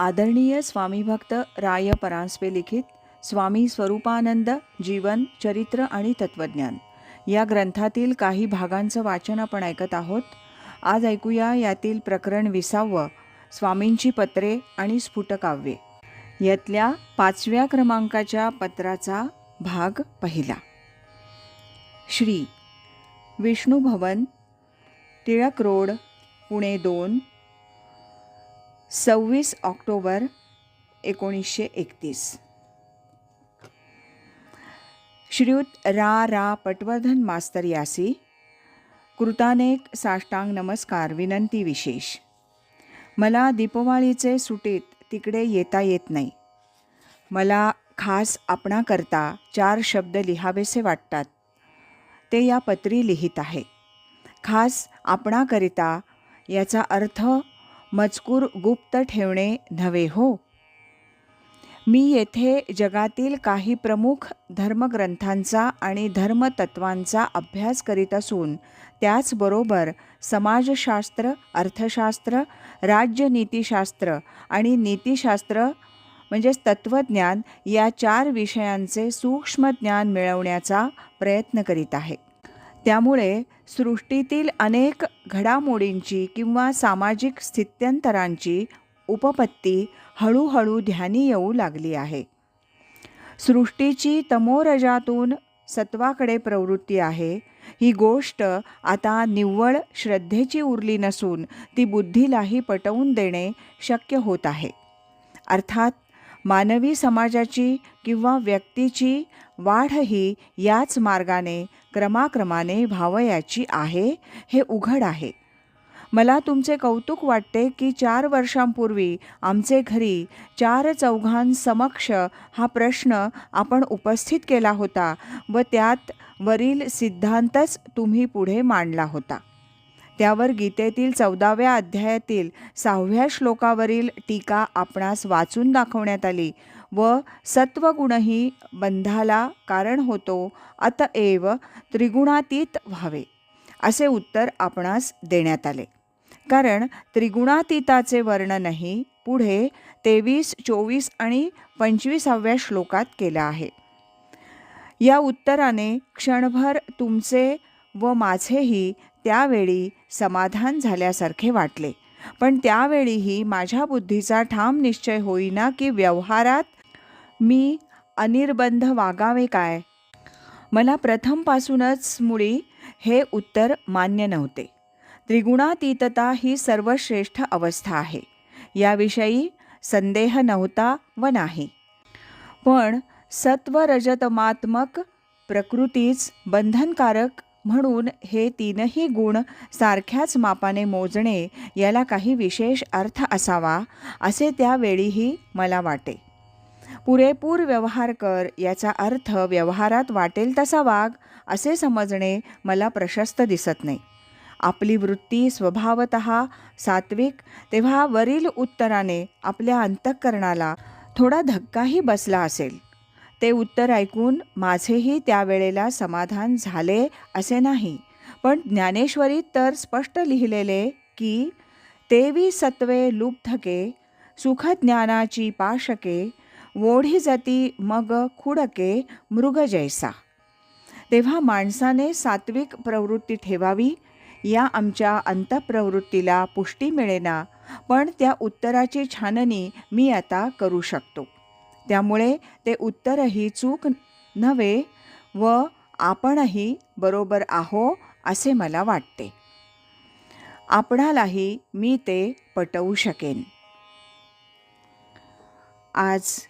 आदरणीय स्वामीभक्त राय परांजपे लिखित स्वामी स्वरूपानंद जीवन चरित्र आणि तत्वज्ञान. या ग्रंथातील काही भागांचं वाचन आपण ऐकत आहोत. आज ऐकूया यातील प्रकरण विसावं स्वामींची पत्रे आणि स्फुटकाव्ये. यातल्या पाचव्या क्रमांकाच्या पत्राचा भाग पहिला. श्री. विष्णू भवन टिळक रोड पुणे दोन सव्वीस ऑक्टोबर एकोणीसशे एकतीस. श्रीयुत रा रा पटवर्धन मास्तर यासी कृतानेक साष्टांग नमस्कार विनंती विशेष. मला दीपवाळीचे सुटीत तिकडे येता येत नाही. मला खास आपणाकरता चार शब्द लिहावेसे वाटतात. ते या पत्री लिहित आहे. खास आपणाकरिता याचा अर्थ मजकूर गुप्त ठेवणे नव्हे हो. मी येथे जगातील काही प्रमुख धर्मग्रंथांचा आणि धर्मतत्वांचा अभ्यास करीत असून त्याचबरोबर समाजशास्त्र अर्थशास्त्र राज्यनीतिशास्त्र आणि नीतिशास्त्र म्हणजेच तत्त्वज्ञान या चार विषयांचे सूक्ष्म ज्ञान मिळवण्याचा प्रयत्न करीत आहे. त्यामुळे सृष्टीतील अनेक घडामोडींची किंवा सामाजिक स्थित्यंतरांची उपपत्ती हळूहळू ध्यानी येऊ लागली आहे. सृष्टीची तमोरजातून सत्वाकडे प्रवृत्ती आहे. ही गोष्ट आता निव्वळ श्रद्धेची उरली नसून ती बुद्धीलाही पटवून देणे शक्य होत आहे. अर्थात मानवी समाजाची किंवा व्यक्तीची वाढही याच मार्गाने क्रमाक्रमाने व्हावयाची आहे हे उघड आहे. मला तुमचे कौतुक वाटते की चार वर्षांपूर्वी आमचे घरी चार चौघांसमक्ष हा प्रश्न आपण उपस्थित केला होता व त्यात वरील सिद्धांतच तुम्ही पुढे मांडला होता. त्यावर गीतेतील चौदाव्या अध्यायातील सहाव्या श्लोकावरील टीका आपणास वाचून दाखवण्यात आली. व सत्वगुणही बंधाला कारण होतो अतएव त्रिगुणातीत व्हावे असे उत्तर आपणास देण्यात आले. कारण त्रिगुणातीताचे वर्णनही पुढे तेवीस चोवीस आणि पंचवीसाव्या श्लोकात केलं आहे. या उत्तराने क्षणभर तुमचे व माझेही त्यावेळी समाधान झाल्यासारखे वाटले. पण त्यावेळीही माझ्या बुद्धीचा ठाम निश्चय होईना की व्यवहारात मी अनिर्बंध वागावे काय? मला प्रथमपासूनच मुळी हे उत्तर मान्य नव्हते. त्रिगुणातीतता ही सर्वश्रेष्ठ अवस्था आहे. याविषयी संदेह नव्हता व नाही. पण सत्वरजतमात्मक प्रकृतीच बंधनकारक म्हणून हे तीनही गुण सारख्याच मापाने मोजणे याला काही विशेष अर्थ असावा असे त्यावेळीही मला वाटे. पुरेपूर व्यवहार कर याचा अर्थ व्यवहारात वाटेल तसा वाग असे समजणे मला प्रशस्त दिसत नाही. आपली वृत्ती स्वभावत सात्विक तेव्हा वरील उत्तराने आपल्या अंतःकरणाला थोडा धक्काही बसला असेल. ते उत्तर ऐकून माझेही त्यावेळेला समाधान झाले असे नाही. पण ज्ञानेश्वरीत तर स्पष्ट लिहिलेले की तेवी सत्वे लुब्धके सुखज्ञानाची पाशके वोढी जाती मग खुडके मृग जैसा. तेव्हा माणसाने सात्विक प्रवृत्ती ठेवावी या आमच्या अंतप्रवृत्तीला पुष्टी मिळेना पण त्या उत्तराची छाननी मी आता करू शकतो. त्यामुळे ते उत्तरही चूक नव्हे व आपणही बरोबर आहो असे मला वाटते. आपणालाही मी ते पटवू शकेन. आज